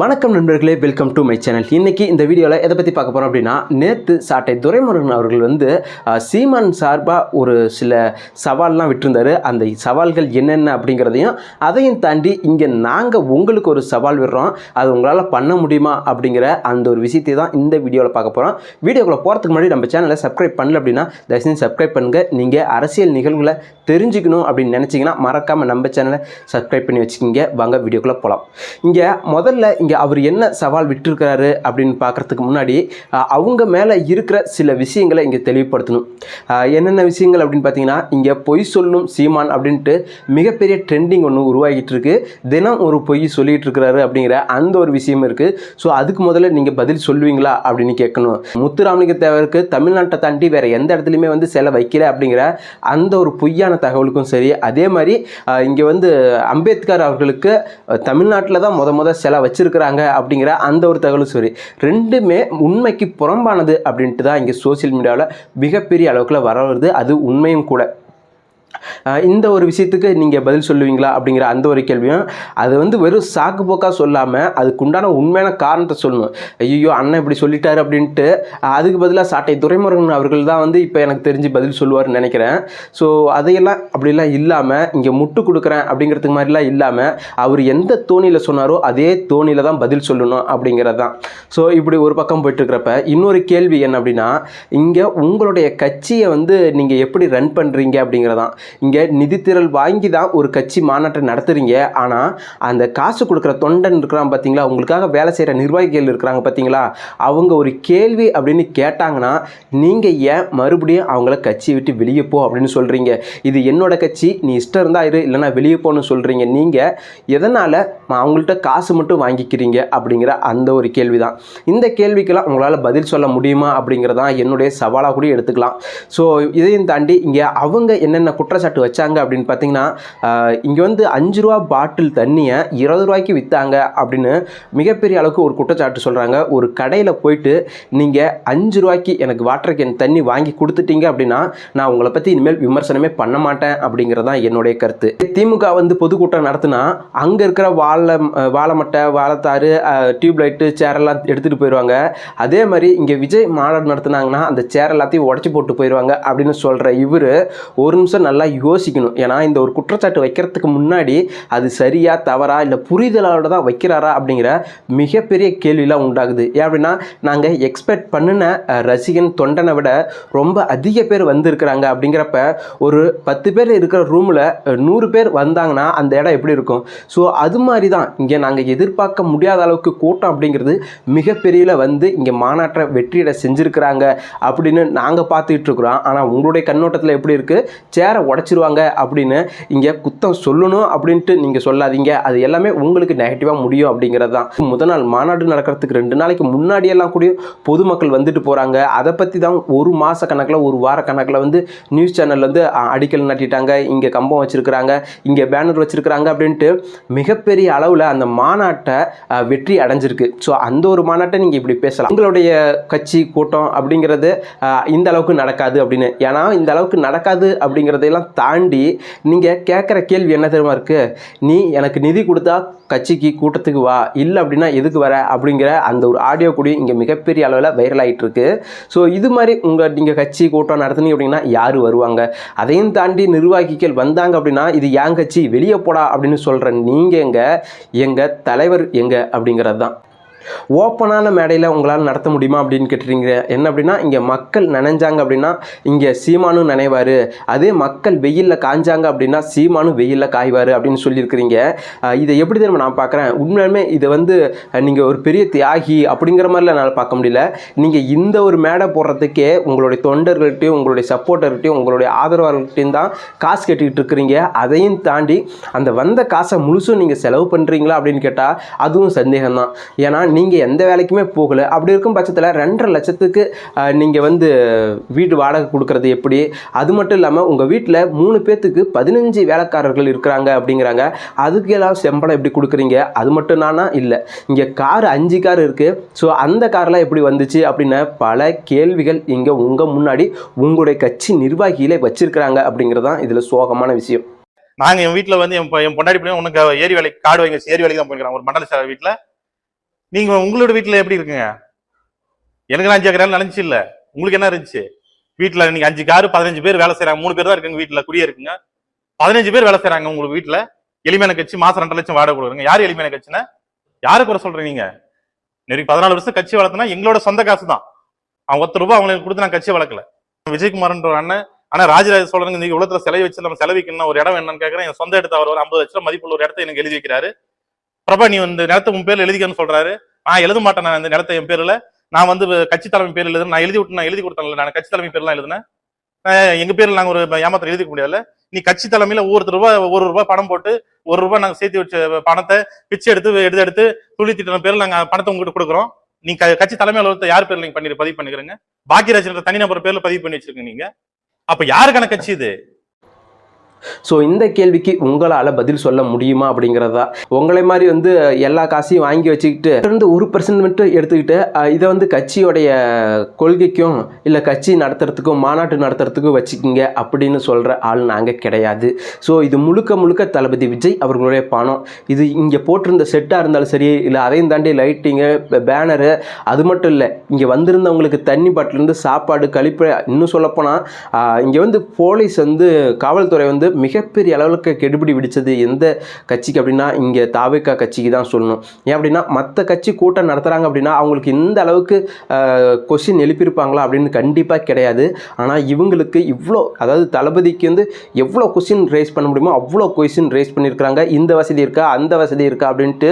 வணக்கம் நண்பர்களே welcome to my channel இன்றைக்கி இந்த வீடியோவில் எதை பற்றி பார்க்க போகிறோம் அப்படின்னா நேற்று சாட்டை துரைமுருகன் அவர்கள் வந்து சீமான் சார்பாக ஒரு சில சவால்லாம் விட்டுருந்தார். அந்த சவால்கள் என்னென்ன அப்படிங்கிறதையும் அதையும் தாண்டி இங்கே நாங்கள் உங்களுக்கு ஒரு சவால் விடுறோம். அது உங்களால் பண்ண முடியுமா அப்படிங்கிற அந்த ஒரு விஷயத்தை தான் இந்த வீடியோவில் பார்க்க போகிறோம் வீடியோக்குள்ளே போகிறதுக்கு முன்னாடி நம்ம சேனலை சப்ஸ்கிரைப் பண்ணல அப்படின்னா தயவுசெய்து சப்ஸ்கிரைப் பண்ணுங்கள் நீங்கள் அரசியல் நிகழ்வுகளை தெரிஞ்சுக்கணும் அப்படின்னு நினச்சிங்கன்னா மறக்காமல் நம்ம சேனலை சப்ஸ்கிரைப் பண்ணி வச்சுக்கிங்க. வாங்க வீடியோக்குள்ளே போகலாம் இங்கே முதல்ல இங்கே அவர் என்ன சவால் விட்டுருக்கிறாரு அப்படின்னு பார்க்குறதுக்கு முன்னாடி அவங்க மேலே இருக்கிற சில விஷயங்களை இங்கே தெளிவுபடுத்தணும். என்னென்ன விஷயங்கள் அப்படின்னு பார்த்தீங்கன்னா இங்கே பொய் சொல்லும் சீமான் அப்படின்ட்டு மிகப்பெரிய ட்ரெண்டிங் ஒன்று உருவாகிட்டு இருக்கு. தினம் ஒரு பொய் சொல்லிகிட்டு இருக்கிறாரு அப்படிங்கிற அந்த ஒரு விஷயம் இருக்குது ஸோ அதுக்கு முதல்ல நீங்கள் பதில் சொல்லுவீங்களா அப்படின்னு கேட்கணும். முத்துராமலிங்க தேவருக்கு தமிழ்நாட்டை தாண்டி வேறு எந்த இடத்துலையுமே வந்து சிலை வைக்கல அப்படிங்கிற அந்த ஒரு பொய்யான தகவலுக்கும் சரி அதே மாதிரி இங்கே வந்து அம்பேத்கர் அவர்களுக்கு தமிழ்நாட்டில் தான் முத முத சிலை வச்சிருக்கிறாங்க அப்படிங்கிற அந்த ஒரு தகவலும் சரி. ரெண்டுமே உண்மைக்கு புறம்பானது அப்படின்ட்டு தான் இங்கே சோஷியல் மீடியாவில் மிகப்பெரிய அளவுக்குள்ள வர வருது அது உண்மையும் கூட. இந்த ஒரு விஷயத்துக்கு நீங்கள் பதில் சொல்லுவீங்களா அப்படிங்கிற அந்த ஒரு கேள்வியும் அது வந்து வெறும் சாக்கு போக்காக சொல்லாமல் அதுக்குண்டான உண்மையான காரணத்தை சொல்லணும். ஐயோ அண்ணன் இப்படி சொல்லிட்டாரு அப்படின்ட்டு அதுக்கு பதிலாக சாட்டை துரைமுருகன் அவர்கள் தான் வந்து இப்போ எனக்கு தெரிஞ்சு பதில் சொல்லுவார்னு நினைக்கிறேன். ஸோ அதையெல்லாம் அப்படிலாம் இல்லாமல் இங்கே முட்டு கொடுக்குறேன் அப்படிங்கிறதுக்கு மாதிரிலாம் இல்லாமல் அவர் எந்த தோணியில் சொன்னாரோ அதே தோணியில் தான் பதில் சொல்லணும் அப்படிங்கிறது தான். ஸோ இப்படி ஒரு பக்கம் போயிட்டுருக்கிறப்ப இன்னொரு கேள்வி என்ன அப்படின்னா இங்கே உங்களுடைய கட்சியை வந்து நீங்கள் எப்படி ரன் பண்ணுறீங்க அப்படிங்கிறதான். இங்கே நிதித்திரள் வாங்கி தான் ஒரு கட்சி மாநாட்டை நடத்துகிறீங்க ஆனால் அந்த காசு கொடுக்குற தொண்டன் இருக்கிறான் பார்த்தீங்களா உங்களுக்காக வேலை செய்கிற நிர்வாகிகள் இருக்கிறாங்க பார்த்தீங்களா அவங்க ஒரு கேள்வி அப்படின்னு கேட்டாங்கன்னா நீங்கள் ஏன் மறுபடியும் அவங்கள கட்சியை விட்டு வெளியே போ அப்படின்னு சொல்கிறீங்க இது என்னோட கட்சி நீ இஷ்டம் இருந்தால் இரு இல்லைன்னா வெளியே போன்னு சொல்கிறீங்க நீங்கள் எதனால் அவங்கள்ட்ட காசு மட்டும் வாங்கிக்கிறீங்க அப்படிங்கிற அந்த ஒரு கேள்வி தான் இந்த கேள்விக்கெல்லாம் உங்களால் பதில் சொல்ல முடியுமா அப்படிங்கிறதான் என்னுடைய சவாலாக கூட எடுத்துக்கலாம். ஸோ இதையும் தாண்டி இங்கே அவங்க என்னென்ன சட்டு வச்சாங்க அப்படின்னு பார்த்தீங்கன்னா இங்கே வந்து அஞ்சு ரூபா பாட்டில் தண்ணியை இருபது ரூபாய்க்கு விற்றாங்க அப்படின்னு மிகப்பெரிய அளவுக்கு ஒரு குற்றச்சாட்டு சொல்கிறாங்க ஒரு கடையில் போயிட்டு நீங்கள் அஞ்சு ரூபாய்க்கு எனக்கு வாட்டர் கேன் தண்ணி வாங்கி கொடுத்துட்டீங்க அப்படின்னா நான் உங்களை பற்றி இனிமேல் விமர்சனமே பண்ண மாட்டேன் அப்படிங்கிறது தான் என்னுடைய கருத்து. திமுக வந்து பொதுக்கூட்டம் நடத்தினா அங்கே இருக்கிற வாழை வாழைமட்டை வாழைத்தாறு டியூப் லைட்டு சேரெல்லாம் எடுத்துகிட்டு போயிடுவாங்க அதே மாதிரி இங்கே விஜய் மாநாடு நடத்துனாங்கன்னா அந்த சேர் எல்லாத்தையும் உடச்சி போட்டு போயிடுவாங்க அப்படின்னு சொல்கிற இவர் ஒரு நிமிஷம் நல்லா யோசிக்கணும். ஏன்னா இந்த ஒரு குற்றச்சாட்டு வைக்கிறதுக்கு முன்னாடி அது சரியா தவறா இல்லை புரிதலோட தான் வைக்கிறாரா அப்படிங்கிற மிகப்பெரிய கேள்விலாம் உண்டாகுது. ஏன் அப்படின்னா நாங்கள் எக்ஸ்பெக்ட் பண்ணின ரசிகன் தொண்டனை விட ரொம்ப அதிக பேர் வந்திருக்கிறாங்க அப்படிங்கிறப்ப ஒரு பத்து பேர் இருக்கிற ரூமில் நூறு பேர் வந்தாங்கன்னா அந்த இடம் எப்படி இருக்கும்? ஸோ அது மாதிரி தான் இங்கே நாங்கள் எதிர்பார்க்க முடியாத அளவுக்கு கூட்டம் அப்படிங்கிறது மிகப்பெரியல வந்து இங்கே மாநாட்டை வெற்றியிட செஞ்சுருக்கிறாங்க அப்படின்னு நாங்கள் பார்த்துக்கிட்டு இருக்கிறோம். ஆனால் உங்களுடைய கண்ணோட்டத்தில் எப்படி இருக்குது சேரை உடச்சிருவாங்க அப்படின்னு இங்கே குத்தம் சொல்லணும் அப்படின்ட்டு நீங்கள் சொல்லாதீங்க. அது எல்லாமே உங்களுக்கு நெகட்டிவாக முடியும் அப்படிங்கிறது தான் முதல் நாள் மாநாடு நடக்கிறதுக்கு ரெண்டு நாளைக்கு முன்னாடியெல்லாம் கூட பொதுமக்கள் வந்துட்டு போகிறாங்க அதை பற்றி தான் ஒரு மாத கணக்கில் ஒரு வார கணக்கில் வந்து நியூஸ் சேனல் வந்து அடிக்கல் நட்டிட்டாங்க. இங்கே கம்பம் வச்சுருக்கிறாங்க. இங்கே பேனர் வச்சுருக்கிறாங்க அப்படின்ட்டு மிகப்பெரிய அளவில் அந்த மாநாட்டை வெற்றி அடைஞ்சிருக்கு. ஸோ அந்த ஒரு மாநாட்டை நீங்கள் இப்படி பேசலாம். உங்களுடைய கட்சி கூட்டம் அப்படிங்கிறது இந்த அளவுக்கு நடக்காது அப்படின்னு. ஏன்னா இந்த அளவுக்கு நடக்காது அப்படிங்கிறதையெல்லாம் தாண்டி நீங்கள் கேட்குற கேள்வி என்ன தெரியுமா இருக்குது நீ எனக்கு நிதி கொடுத்தா கட்சிக்கு கூட்டத்துக்கு வா இல்லை அப்படின்னா எதுக்கு வர? அப்படிங்கிற அந்த ஒரு ஆடியோ கூட இங்கே மிகப்பெரிய அளவில் வைரல் ஆகிட்டு இருக்கு ஸோ இது மாதிரி உங்கள் நீங்கள் கட்சி கூட்டம் நடத்துனீங்க அப்படின்னா யார் வருவாங்க? அதையும் தாண்டி நிர்வாகிகள் வந்தாங்க அப்படின்னா இது ஏன் கட்சி வெளியே போடா அப்படின்னு சொல்கிற நீங்கள் எங்க? எங்கள் தலைவர் எங்க? அப்படிங்கிறது தான் ஓப்பனான மேடையில் உங்களால் நடத்த முடியுமா அப்படின்னு கேட்டுறீங்க என்ன அப்படின்னா இங்கே மக்கள் நனைஞ்சாங்க அப்படின்னா இங்கே சீமானும் நினைவார். அதே மக்கள் வெயிலில் காஞ்சாங்க அப்படின்னா சீமானும் வெயிலில் காய்வார் அப்படின்னு சொல்லியிருக்கிறீங்க. இதை எப்படி தெரியுமா நான் பார்க்குறேன் உண்மையுமே இதை வந்து நீங்கள் ஒரு பெரிய தியாகி அப்படிங்கிற மாதிரிலாம் என்னால் பார்க்க முடியல. நீங்கள் இந்த ஒரு மேடை போடுறதுக்கே உங்களுடைய தொண்டர்கள்ட்டையும் உங்களுடைய சப்போர்ட்டர்கிட்டையும் உங்களுடைய ஆதரவாளர்கிட்டையும் தான் காசு கேட்டுக்கிட்டு இருக்கிறீங்க. அதையும் தாண்டி அந்த வந்த காசை முழுசும் நீங்கள் செலவு பண்ணுறீங்களா அப்படின்னு கேட்டால் அதுவும் சந்தேகம் தான் ஏன்னா நீங்கள் எந்த வேலைக்குமே போகலை. அப்படி இருக்கும் பட்சத்தில் ரெண்டரை லட்சத்துக்கு நீங்கள் வந்து வீட்டு வாடகை கொடுக்குறது எப்படி? அது மட்டும் இல்லாமல் உங்கள் வீட்டில் மூணு பேர்த்துக்கு பதினஞ்சு வேலைக்காரர்கள் இருக்கிறாங்க அப்படிங்கிறாங்க. அதுக்கு எல்லாம் சம்பளம் எப்படி கொடுக்குறீங்க? அது மட்டும் நானா? இல்லை. இங்கே கார் அஞ்சு கார் இருக்குது ஸோ அந்த கார்லாம் எப்படி வந்துச்சு அப்படின்னு பல கேள்விகள் இங்கே உங்கள் முன்னாடி உங்களுடைய கட்சி நிர்வாகிகளே வச்சிருக்கிறாங்க அப்படிங்கிறது தான் இதில் சோகமான விஷயம். நாங்கள் என் வீட்டில் வந்து என் என் பொண்டாடி பண்ணி உனக்கு ஏரி வேலைக்கு காடு வைங்க ஏரி வேலைக்கு தான் போயிருக்கிறோம் ஒரு மண்டல சார் வீட்டில் நீங்க உங்களோட வீட்டுல எப்படி இருக்குங்க? எனக்கு அஞ்சு ஏக்கர் நினைச்சு இல்ல. உங்களுக்கு என்ன இருந்துச்சு? வீட்டுல நீங்க அஞ்சு காரு பதினஞ்சு பேர் வேலை செய்யறாங்க மூணு பேர் தான் இருக்குங்க வீட்டுல குடியே இருக்குங்க. பதினஞ்சு பேர் வேலை செய்யறாங்க உங்களுக்கு வீட்டுல எளிமையான கட்சி மாசம் ரெண்டு லட்சம் வாடகை கொடுக்குறீங்க. யார் எளிமையான கட்சினா யாரை குறை சொல்றீங்க நீங்க? இன்னைக்கு பதினாலு வருஷம் கட்சி வளர்த்தனா எங்களோட சொந்த காசு தான் அவன் ஒத்த ரூபாய் அவங்களுக்கு கொடுத்து நான் கட்சி வளர்க்கல. விஜயகுமார்ன்ற ஒரு அண்ணன் ஆனா ராஜராஜ சோழனுக்கு இந்த உலகத்துல சிலை வச்சு நம்ம செலவிக்கணும் ஒரு இடம் என்னன்னு கேட்கறேன் என் சொந்த இடத்த அவர் ஒரு ஐம்பது லட்சம் மதிப்புள்ள ஒரு இடத்த எனக்கு எழுதி வைக்கிறாரு. பிரபா நீ இந்த நிலத்தை உன் பேர்ல எழுதிக்கன்னு சொல்றாரு. நான் எழுத மாட்டேன் நான் இந்த நிலத்தை என் பேர்ல. நான் வந்து கட்சி தலைமை பேர் எழுதுறேன். நான் எழுதி விட்டு நான் எழுதி கொடுத்தேன்ல நான் கட்சி தலைமை பேர்லாம் எழுதுனேன். எங்க பேர்ல நாங்க ஒரு ஏமாத்திரம் எழுதிக்க முடியாதுல்ல? நீ கட்சி தலைமையில ஒவ்வொரு ரூபாய் ஒரு ரூபாய் பணம் போட்டு ஒரு ரூபாய் நாங்க சேர்த்து வச்ச பணத்தை பிச்சை எடுத்து எடுத்து எடுத்து துளி திட்டம் பேர்ல நாங்க பணத்தை உங்ககிட்ட கொடுக்குறோம். நீ க- கட்சி தலைமை அலுவலகத்தை யார் பேர்ல நீங்க பண்ணி பதிவு பண்ணிக்கிறீங்க? பாக்கியராஜ் தனிநபர் பேர்ல பதிவு பண்ணி வச்சிருக்கீங்க நீங்க. அப்ப யாருக்கான கட்சி இது? ஸோ இந்த கேள்விக்கு உங்களால் பதில் சொல்ல முடியுமா அப்படிங்கிறதா? உங்களை மாதிரி வந்து எல்லா காசையும் வாங்கி வச்சுக்கிட்டு இருந்து ஒரு பர்சன்ட் மட்டும் எடுத்துக்கிட்டு இதை வந்து கட்சியோடைய கொள்கைக்கும் இல்லை கட்சி நடத்துறதுக்கும் மாநாட்டு நடத்துறதுக்கும் வச்சுக்கிங்க அப்படின்னு சொல்கிற ஆள் நாங்கள் கிடையாது. ஸோ இது முழுக்க முழுக்க தளபதி விஜய் அவர்களுடைய பணம் இது இங்கே போட்டிருந்த செட்டாக இருந்தாலும் சரி இல்லை அதையும் தாண்டி லைட்டிங்கு பேனரு அது மட்டும் இல்லை இங்கே வந்திருந்தவங்களுக்கு தண்ணி பாட்டிலேருந்து சாப்பாடு கழிப்பு இன்னும் சொல்லப்போனால் இங்கே வந்து போலீஸ் வந்து காவல்துறை வந்து மிகப்பெரிய அளவுக்கு கெடுபிடி விடிச்சது எந்த கட்சிக்கு அப்படின்னா இங்கே தாவேக்கா கட்சிக்கு தான் சொல்லணும். ஏன் அப்படின்னா மற்ற கட்சி கூட்டம் நடத்துகிறாங்க அப்படின்னா அவங்களுக்கு இந்த அளவுக்கு கொஷின் எழுப்பியிருப்பாங்களா அப்படின்னு கண்டிப்பாக கிடையாது. ஆனால் இவங்களுக்கு இவ்வளோ அதாவது தளபதிக்கு வந்து எவ்வளோ கொஷின் ரேஸ் பண்ண முடியுமோ அவ்வளோ கொஷின் ரேஸ் பண்ணியிருக்கிறாங்க. இந்த வசதி இருக்கா அந்த வசதி இருக்கா அப்படின்ட்டு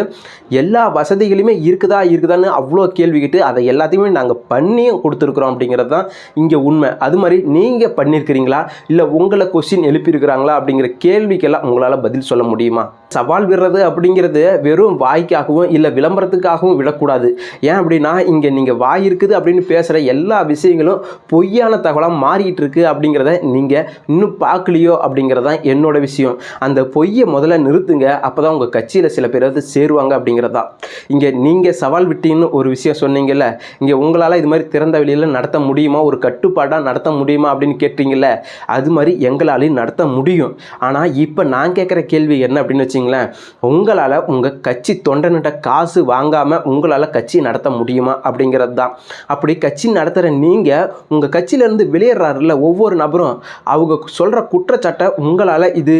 எல்லா வசதிகளுமே இருக்குதா இருக்குதான்னு அவ்வளோ கேள்வி கேட்டு அதை எல்லாத்தையுமே நாங்கள் பண்ணியும் கொடுத்துருக்குறோம் அப்படிங்கிறது தான் இங்கே உண்மை. அது மாதிரி நீங்கள் பண்ணியிருக்கிறீங்களா? இல்லை உங்களை கொஸ்டின் எழுப்பியிருக்கிறாங்களா? அப்படிங்கிற கேள்விக்கெல்லாம் உங்களால் பதில் சொல்ல முடியுமா? சவால் விடுறது அப்படிங்கிறது வெறும் வாய்க்காகவும் இல்லை விளம்பரத்துக்காகவும் விடக்கூடாது. ஏன் அப்படின்னா இங்கே நீங்கள் வாய் இருக்குது அப்படின்னு பேசுகிற எல்லா விஷயங்களும் பொய்யான தகவலாக மாறிட்டு இருக்கு அப்படிங்கிறத நீங்கள் இன்னும் பார்க்கலையோ அப்படிங்கிறது தான் என்னோட விஷயம். அந்த பொய்யை முதல்ல நிறுத்துங்க. அப்போ தான் உங்கள் கட்சியில் சில பேர் வந்து சேருவாங்க அப்படிங்கிறது தான் இங்கே நீங்கள் சவால் விட்டீங்கன்னு ஒரு விஷயம் சொன்னீங்கல்ல இங்கே உங்களால் இது மாதிரி திறந்த வெளியில் நடத்த முடியுமா? ஒரு கட்டுப்பாடாக நடத்த முடியுமா அப்படின்னு கேட்டீங்கல்ல அது மாதிரி எங்களாலையும் நடத்த முடியும். ஆனால் இப்போ நான் கேட்குற கேள்வி என்ன அப்படின்னு வச்சிங்களேன் உங்களால் உங்கள் கட்சி தொண்டனிட்ட காசு வாங்காமல் உங்களால் கட்சி நடத்த முடியுமா அப்படிங்கிறது தான். அப்படி கட்சி நடத்துகிற நீங்கள் உங்கள் கட்சியிலேருந்து வெளியேறாருல ஒவ்வொரு நபரும் அவங்க சொல்கிற குற்றச்சாட்டை உங்களால் இது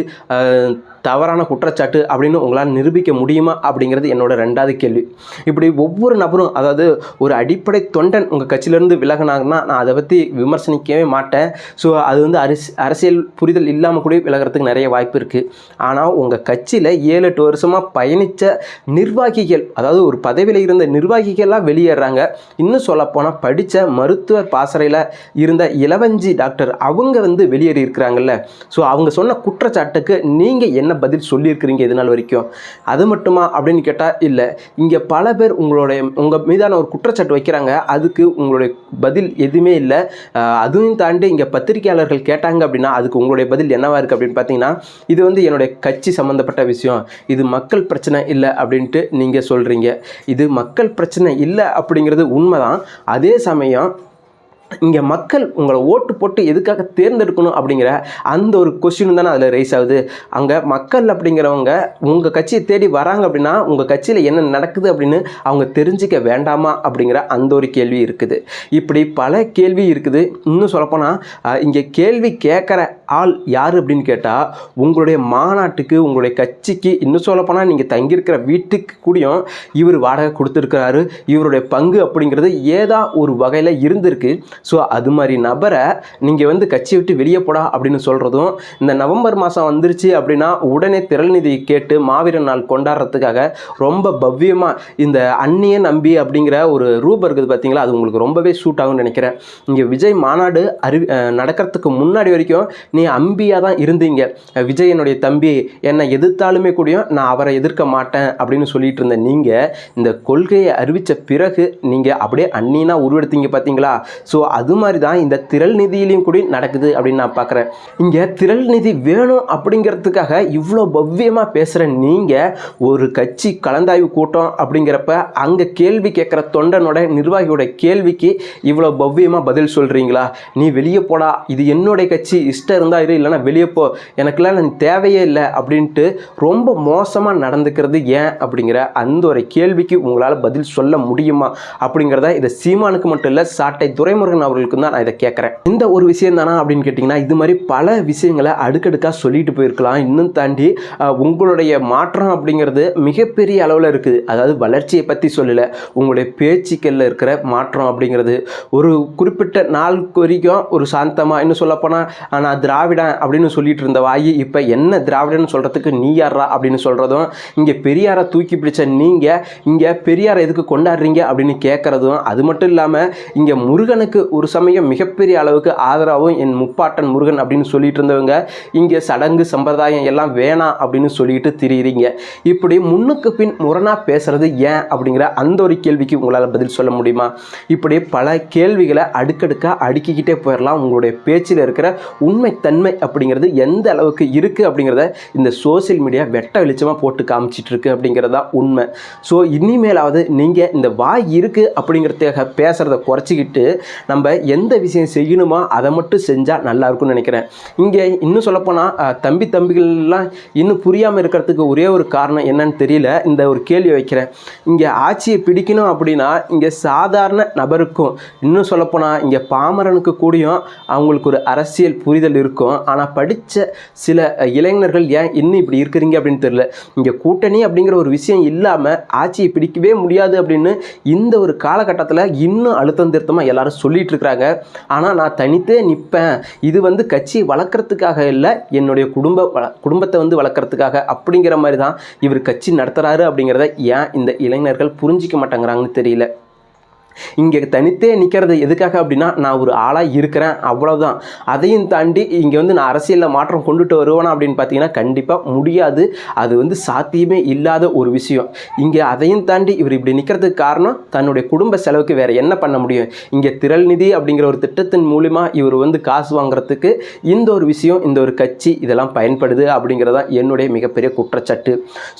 தவறான குற்றச்சாட்டு அப்படின்னு உங்களால் நிரூபிக்க முடியுமா அப்படிங்கிறது என்னோட ரெண்டாவது கேள்வி. இப்படி ஒவ்வொரு நபரும் அதாவது ஒரு அடிப்படை தொண்டன் உங்கள் கட்சியிலேருந்து விலகினாங்கன்னா நான் அதை பற்றி விமர்சனிக்கவே மாட்டேன். ஸோ அது வந்து அரசு அரசியல் புரிதல் இல்லாமல் கூட விலகிறதுக்கு நிறைய வாய்ப்பு இருக்குது ஆனால் உங்கள் கட்சியில் ஏழு எட்டு வருஷமாக பயணித்த நிர்வாகிகள் அதாவது ஒரு பதவியில் இருந்த நிர்வாகிகள்லாம் வெளியேறாங்க. இன்னும் சொல்லப்போனால் படித்த மருத்துவ பாசறையில் இருந்த இளவஞ்சி டாக்டர் அவங்க வந்து வெளியேறி இருக்கிறாங்கல்ல ஸோ அவங்க சொன்ன குற்றச்சாட்டுக்கு நீங்கள் என்ன பதில் சொல்லியிருக்கிறீங்க இது நாள் வரைக்கும்? அது மட்டுமா அப்படின்னு கேட்டால் இல்லை. இங்கே பல பேர் உங்களுடைய உங்கள் மீதான ஒரு குற்றச்சாட்டு வைக்கிறாங்க. அதுக்கு உங்களுடைய பதில் எதுவுமே இல்லை. அதுவும் தாண்டி இங்கே பத்திரிகையாளர்கள் கேட்டாங்க அப்படின்னா அதுக்கு உங்களுடைய பதில் என்னவாக இருக்குது அப்படின்னு பார்த்தீங்கன்னா இது வந்து என்னுடைய கட்சி சம்மந்தப்பட்ட விஷயம். இது மக்கள் பிரச்சனை இல்லை அப்படின்ட்டு நீங்கள் சொல்கிறீங்க இது மக்கள் பிரச்சனை இல்லை அப்படிங்கிறது உண்மைதான். அதே சமயம் இங்கே மக்கள் உங்களை ஓட்டு போட்டு எதுக்காக தேர்ந்தெடுக்கணும் அப்படிங்கிற அந்த ஒரு கொஸ்டின் தானே அதில் ரைஸ் ஆகுது. அங்கே மக்கள் அப்படிங்கிறவங்க உங்கள் கட்சியை தேடி வராங்க அப்படின்னா உங்கள் கட்சியில் என்ன நடக்குது அப்படின்னு அவங்க தெரிஞ்சிக்க வேண்டாமா அப்படிங்கிற அந்த ஒரு கேள்வி இருக்குது. இப்படி பல கேள்வி இருக்குது. இன்னும் சொல்லப்போனால் இங்கே கேள்வி கேட்குற ஆள் யார் அப்படின்னு கேட்டால் உங்களுடைய மாநாட்டுக்கு உங்களுடைய கட்சிக்கு இன்னும் சொல்லப்போனால் நீங்கள் தங்கியிருக்கிற வீட்டுக்கு கூடயும் இவர் வாடகை கொடுத்துருக்கிறாரு இவருடைய பங்கு அப்படிங்கிறது ஏதா ஒரு வகையில் இருந்திருக்கு. ஸோ அது மாதிரி நபரை நீங்கள் வந்து கட்சியை விட்டு வெளியே போடா அப்படின்னு சொல்கிறதும் இந்த நவம்பர் மாதம் வந்துருச்சு அப்படின்னா உடனே திரள்நிதி கேட்டு மாவீரன் நாள் கொண்டாடுறதுக்காக ரொம்ப பவ்யமாக இந்த அந்நிய நம்பி அப்படிங்கிற ஒரு ரூபம் இருக்குது பார்த்தீங்களா அது உங்களுக்கு ரொம்பவே சூட் ஆகும்னு நினைக்கிறேன். இங்கே விஜய் மாநாடு அறிவி நடக்கிறதுக்கு முன்னாடி வரைக்கும் நீ நீ அம்பியாக தான் இருந்தீங்க. விஜய் என்னுடைய தம்பி என்னை எதிர்த்தாலுமே கூடயும் நான் அவரை எதிர்க்க மாட்டேன் அப்படின்னு சொல்லிட்டு இருந்த நீங்கள் இந்த கொள்கையை அறிவித்த பிறகு நீங்கள் அப்படியே அந்நியனா உருவெடுத்தீங்க பார்த்தீங்களா ஸோ அது மாதிரி தான் இந்த திரள் நிதியிலையும் கூட நடக்குது அப்படின்னு நான் பார்க்குறேன் இங்கே திரள் நிதி வேணும் அப்படிங்கிறதுக்காக இவ்வளோ பவ்யமாக பேசுகிற நீங்கள் ஒரு கட்சி கலந்தாய்வு கூட்டம் அப்படிங்கிறப்ப அங்கே கேள்வி கேட்குற தொண்டனோட நிர்வாகியோட கேள்விக்கு இவ்வளோ பவ்யமாக பதில் சொல்கிறீங்களா நீ வெளியே போடா இது என்னுடைய கட்சி இஷ்டம் இருந்தா இரு இல்லைன்னா வெளியே போ. எனக்குலாம் எனக்கு தேவையே இல்லை அப்படின்ட்டு ரொம்ப மோசமாக நடந்துக்கிறது ஏன் அப்படிங்கிற அந்த ஒரு கேள்விக்கு உங்களால் பதில் சொல்ல முடியுமா அப்படிங்கிறத இதை சீமானுக்கு மட்டும் இல்லை சாட்டை துரைமுருகன் அவர்களுக்கும் தான் நான் இதை கேட்குறேன். இந்த ஒரு விஷயம் தானா அப்படின்னு கேட்டிங்கன்னா இது மாதிரி பல விஷயங்களை அடுக்கடுக்காக சொல்லிட்டு போயிருக்கலாம். இன்னும் தாண்டி உங்களுடைய மாற்றம் அப்படிங்கிறது மிகப்பெரிய அளவில் இருக்குது. அதாவது வளர்ச்சியை பற்றி சொல்லலை உங்களுடைய பேச்சுக்களில் இருக்கிற மாற்றம் அப்படிங்கிறது. ஒரு குறிப்பிட்ட நாள் வரைக்கும் ஒரு சாந்தமாக இன்னும் சொல்லப்போனால் நான் திராவிடன் அப்படின்னு சொல்லிட்டு இருந்த வாயி இப்போ என்ன திராவிடன்னு சொல்கிறதுக்கு நீ யாரா அப்படின்னு சொல்கிறதும் இங்கே பெரியாரை தூக்கி பிடிச்ச நீங்கள் இங்கே பெரியாரை எதுக்கு கொண்டாடுறீங்க அப்படின்னு கேட்குறதும் அது மட்டும் இல்லாமல் இங்கே முருகனுக்கு ஒரு சமயம் மிகப்பெரிய அளவுக்கு ஆதரவும் என் முப்பாட்டன் முருகன் அப்படின்னு சொல்லிட்டு இருந்தவங்க இங்கே சடங்கு சம்பிரதாயம் எல்லாம் வேணாம் அப்படின்னு சொல்லிட்டு திரியிறீங்க. இப்படி முன்னுக்கு பின் முரணாக பேசுகிறது ஏன் அப்படிங்கிற அந்த ஒரு கேள்விக்கு உங்களால் பதில் சொல்ல முடியுமா? இப்படி பல கேள்விகளை அடுக்கடுக்காக அடுக்கிக்கிட்டே போயிடலாம் உங்களுடைய பேச்சில் இருக்கிற உண்மை தன்மை அப்படிங்கிறது எந்த அளவுக்கு இருக்குது அப்படிங்கிறத இந்த சோஷியல் மீடியா வெட்ட வெளிச்சமாக போட்டு காமிச்சிட்ருக்கு அப்படிங்கிறது தான் உண்மை. ஸோ இனிமேலாவது நீங்கள் இந்த வாய் இருக்குது அப்படிங்கிறதுக்காக பேசுகிறத குறைச்சிக்கிட்டு நம்ம எந்த விஷயம் செய்யணுமோ அதை மட்டும் செஞ்சால் நல்லா இருக்கும்னு நினைக்கிறேன். இங்கே இன்னும் சொல்லப்போனால் தம்பி தம்பிகள்லாம் இன்னும் புரியாமல் இருக்கிறதுக்கு ஒரே ஒரு காரணம் என்னன்னு தெரியல. இந்த ஒரு கேள்வி வைக்கிறேன். இங்கே ஆட்சியை பிடிக்கணும் அப்படின்னா இங்கே சாதாரண நபருக்கும் இன்னும் சொல்லப்போனால் இங்கே பாமரனுக்கு கூடயும் அவங்களுக்கு ஒரு அரசியல் புரிதல் இருக்கும். இருக்கும். ஆனால் படித்த சில இளைஞர்கள் ஏன் இன்னும் இப்படி இருக்கிறீங்க அப்படின்னு தெரியல. இங்கே கூட்டணி அப்படிங்கிற ஒரு விஷயம் இல்லாமல் ஆட்சியை பிடிக்கவே முடியாது அப்படின்னு இந்த ஒரு காலகட்டத்தில் இன்னும் அழுத்தம் திருத்தமாக எல்லாரும் சொல்லிட்டு இருக்கிறாங்க. ஆனால் நான் தனித்தே நிற்பேன் இது வந்து கட்சியை வளர்க்குறதுக்காக இல்லை என்னுடைய குடும்ப வள குடும்பத்தை வந்து வளர்க்குறதுக்காக அப்படிங்கிற மாதிரி தான் இவர் கட்சி நடத்துகிறாரு அப்படிங்கிறத ஏன் இந்த இளைஞர்கள் புரிஞ்சிக்க மாட்டேங்கிறாங்கன்னு தெரியல. இங்கே தனித்தே நிற்கிறது எதுக்காக அப்படின்னா நான் ஒரு ஆளாக இருக்கிறேன் அவ்வளோதான் அதையும் தாண்டி இங்கே வந்து நான் அரசியலில் மாற்றம் கொண்டுட்டு வருவேனா அப்படின்னு பார்த்தீங்கன்னா கண்டிப்பாக முடியாது. அது வந்து சாத்தியமே இல்லாத ஒரு விஷயம். இங்கே அதையும் தாண்டி இவர் இப்படி நிற்கிறதுக்கு காரணம் தன்னுடைய குடும்ப செலவுக்கு வேறு என்ன பண்ண முடியும்? இங்கே திரள் நிதி அப்படிங்கிற ஒரு திட்டத்தின் மூலிமா இவர் வந்து காசு வாங்குறதுக்கு இந்த ஒரு விஷயம் இந்த ஒரு கட்சி இதெல்லாம் பயன்படுது அப்படிங்கிறதான் என்னுடைய மிகப்பெரிய குற்றச்சாட்டு.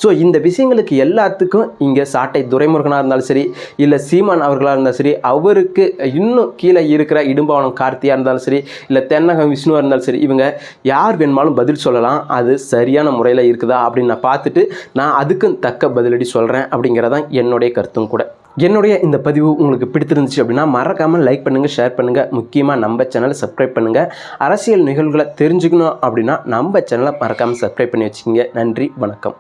ஸோ இந்த விஷயங்களுக்கு எல்லாத்துக்கும் இங்கே சாட்டை துரைமுருகனாக இருந்தாலும் சரி இல்லை சீமான் அவர்களாக இருந்தாலும் சரி அவருக்கு இன்னும் கீழே இருக்கிற இடும்பாவனம் கார்த்தியாக இருந்தாலும் சரி இல்லை தென்னகம் விஷ்ணுவாக இருந்தாலும் சரி இவங்க யார் வேணுமாலும் பதில் சொல்லலாம். அது சரியான முறையில் இருக்குதா அப்படின்னு நான் பார்த்துட்டு நான் அதுக்கும் தக்க பதிலடி சொல்கிறேன் அப்படிங்கிறதான் என்னுடைய கருத்தும் கூட. என்னுடைய இந்த பதிவு உங்களுக்கு பிடித்திருந்துச்சு அப்படின்னா மறக்காமல் லைக் பண்ணுங்கள் ஷேர் பண்ணுங்கள் முக்கியமாக நம்ம சேனலை சப்ஸ்கிரைப் பண்ணுங்கள் அரசியல் நிகழ்வுகளை தெரிஞ்சுக்கணும் அப்படின்னா நம்ம சேனலை மறக்காமல் சப்ஸ்கிரைப் பண்ணி வச்சுக்கோங்க. நன்றி வணக்கம்.